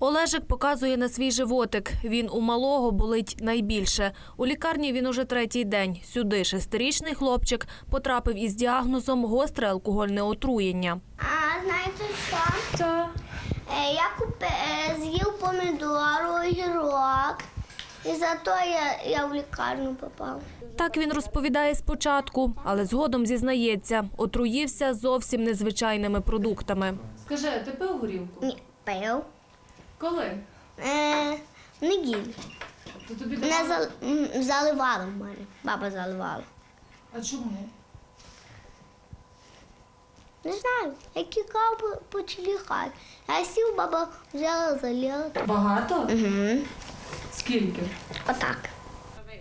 Олежик показує на свій животик. Він у малого болить найбільше. У лікарні він уже третій день. Сюди шестирічний хлопчик потрапив із діагнозом гостре алкогольне отруєння. А знаєте що? Що? Е, Я купи, е, з'їв помідору, огірок. І зато я, я в лікарню попав. Так він розповідає спочатку, але згодом зізнається, отруївся зовсім незвичайними продуктами. Скажи, ти пив горілку? Ні, пив. Коли? Е, неділю. То тобі Мене давали? зал, м, заливали в мене. Баба заливала. А чому? Не знаю, я тікав по, по цілій. Я сів, баба взяла, залила. Багато? Угу. Скільки? Отак.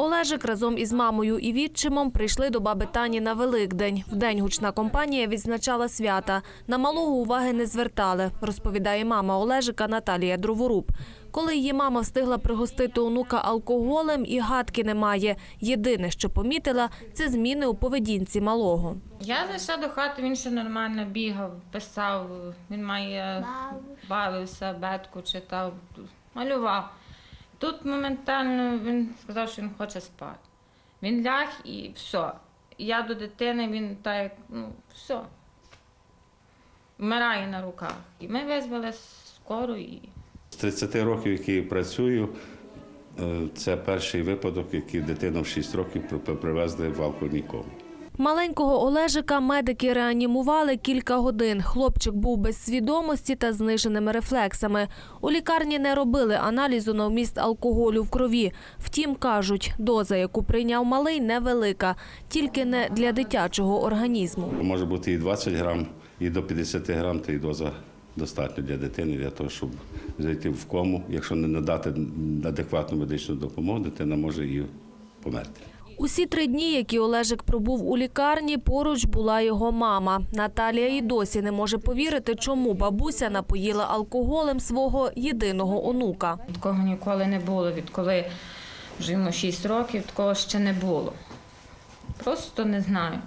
Олежик разом із мамою і відчимом прийшли до баби Тані на Великдень. Вдень гучна компанія відзначала свята. На малого уваги не звертали, розповідає мама Олежика Наталія Дроворуб. Коли її мама встигла пригостити онука алкоголем, і гадки немає. Єдине, що помітила, це зміни у поведінці малого. Я зайшла до хати, він ще нормально бігав, писав, він має бавився, бетку читав, малював. Тут моментально він сказав, що він хоче спати. Він ляг і все. Я до дитини, він так, як, ну, все. Вмирає на руках. І ми визвали скору і. З 30 років, які працюю, е, це перший випадок, який дитину в 6 років привезли в алконіком. Маленького Олежика медики реанімували кілька годин. Хлопчик був без свідомості та зниженими рефлексами. У лікарні не робили аналізу на вміст алкоголю в крові. Втім, кажуть, доза, яку прийняв малий, невелика, тільки не для дитячого організму. Може бути і 20 грам, і до 50 грам, та й доза достатньо для дитини, для того, щоб зайти в кому. Якщо не надати адекватну медичну допомогу, дитина може і померти. Усі три дні, які Олежик пробув у лікарні, поруч була його мама. Наталія і досі не може повірити, чому бабуся напоїла алкоголем свого єдиного онука. Такого ніколи не було. Відколи вже йому 6 років, такого ще не було. Просто не знаю,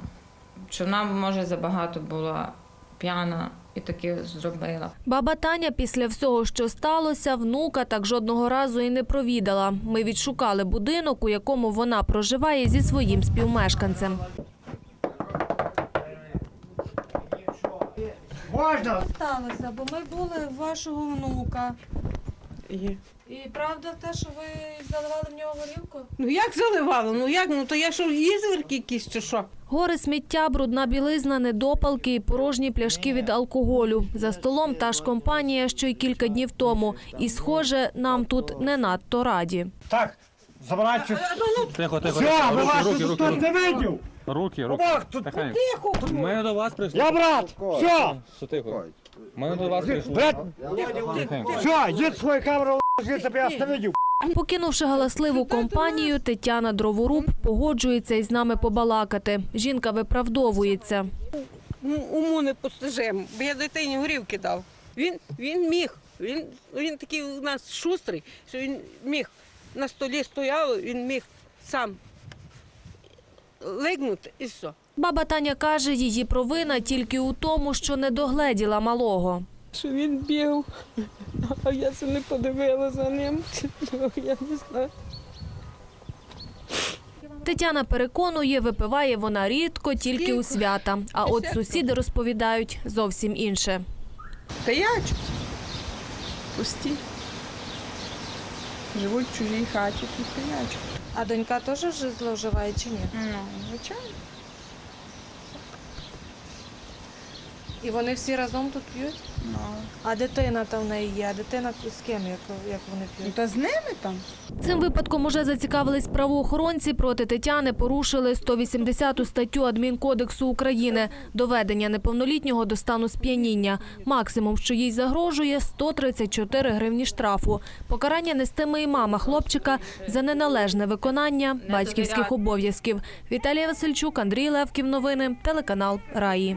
що вона, може, забагато була п'яна і таке зробила. Баба Таня після всього, що сталося, внука так жодного разу і не провідала. Ми відшукали будинок, у якому вона проживає зі своїм співмешканцем. сталося, бо ми були вашого внука. І правда те, що ви заливали в нього горілку? Ну як заливало? Ну як? Ну то я що, ізверки якісь чи що? Гори сміття, брудна білизна, недопалки і порожні пляшки від алкоголю. За столом та ж компанія, що й кілька днів тому. І, схоже, нам тут не надто раді. Так, забирайте. Тихо, тихо, Все, тихо. ми вас тут не видів. руки, руки. Бабах, тут Тихенько. Ми до вас прийшли. Я брат. Все, Що тихо? Ми до вас прийшли. брат, Тихенько. все, їдь свою камеру, я. Покинувши галасливу компанію, Тетяна Дроворуб погоджується із нами побалакати. Жінка виправдовується. Ну, уму не постижемо, бо я дитині горівки дав. Він, він міг. Він, він такий у нас шустрий, що він міг. На столі стояв, він міг сам лигнути і все. Баба Таня каже, її провина тільки у тому, що не догледіла малого. Що він бігав, а я це не подивила за ним. Я не знаю. Тетяна переконує, випиває вона рідко, тільки у свята. А от сусіди розповідають зовсім інше. Пиячуть. Пусті. Живуть в чужій хаті, тут пиячуть. А донька теж вже зловживає чи ні? Ну, звичайно. І вони всі разом тут п'ють? Ну. А дитина там в неї є. А дитина з ким, як, як вони ну п'ють? та з ними там. Цим випадком уже зацікавились правоохоронці. Проти Тетяни порушили 180 статтю Адмінкодексу України – доведення неповнолітнього до стану сп'яніння. Максимум, що їй загрожує – 134 гривні штрафу. Покарання нестиме і мама хлопчика за неналежне виконання батьківських обов'язків. Віталія Васильчук, Андрій Левків. Новини. Телеканал Раї.